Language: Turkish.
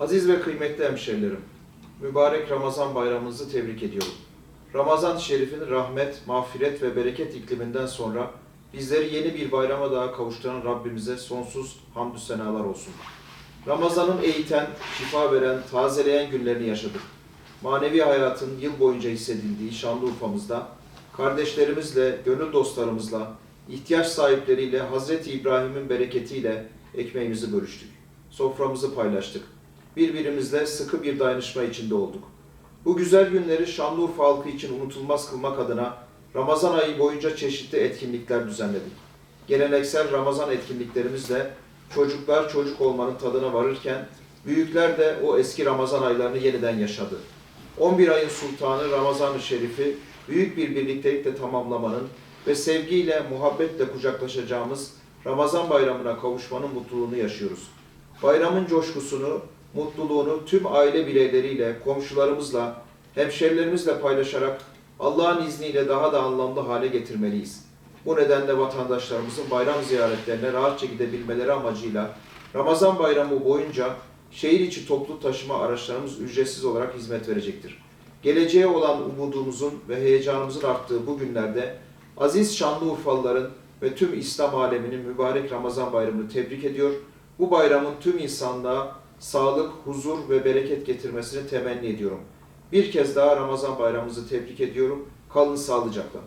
Aziz ve kıymetli hemşerilerim, mübarek Ramazan bayramınızı tebrik ediyorum. Ramazan-ı Şerif'in rahmet, mağfiret ve bereket ikliminden sonra bizleri yeni bir bayrama daha kavuşturan Rabbimize sonsuz hamdü senalar olsun. Ramazan'ın eğiten, şifa veren, tazeleyen günlerini yaşadık. Manevi hayatın yıl boyunca hissedildiği Şanlıurfa'mızda kardeşlerimizle, gönül dostlarımızla, ihtiyaç sahipleriyle, Hazreti İbrahim'in bereketiyle ekmeğimizi bölüştük. Soframızı paylaştık. Birbirimizle sıkı bir dayanışma içinde olduk. Bu güzel günleri Şanlıurfa halkı için unutulmaz kılmak adına Ramazan ayı boyunca çeşitli etkinlikler düzenledik. Geleneksel Ramazan etkinliklerimizle çocuklar çocuk olmanın tadına varırken büyükler de o eski Ramazan aylarını yeniden yaşadı. 11 ayın sultanı Ramazan-ı Şerif'i büyük bir birliktelikle tamamlamanın ve sevgiyle, muhabbetle kucaklaşacağımız Ramazan bayramına kavuşmanın mutluluğunu yaşıyoruz. Bayramın coşkusunu, mutluluğunu tüm aile bireyleriyle, komşularımızla, hemşerilerimizle paylaşarak Allah'ın izniyle daha da anlamlı hale getirmeliyiz. Bu nedenle vatandaşlarımızın bayram ziyaretlerine rahatça gidebilmeleri amacıyla Ramazan bayramı boyunca şehir içi toplu taşıma araçlarımız ücretsiz olarak hizmet verecektir. Geleceğe olan umudumuzun ve heyecanımızın arttığı bu günlerde aziz Şanlıurfalıların ve tüm İslam aleminin mübarek Ramazan bayramını tebrik ediyor. Bu bayramın tüm insanlığa sağlık, huzur ve bereket getirmesini temenni ediyorum. Bir kez daha Ramazan bayramımızı tebrik ediyorum. Kalın sağlıcakla.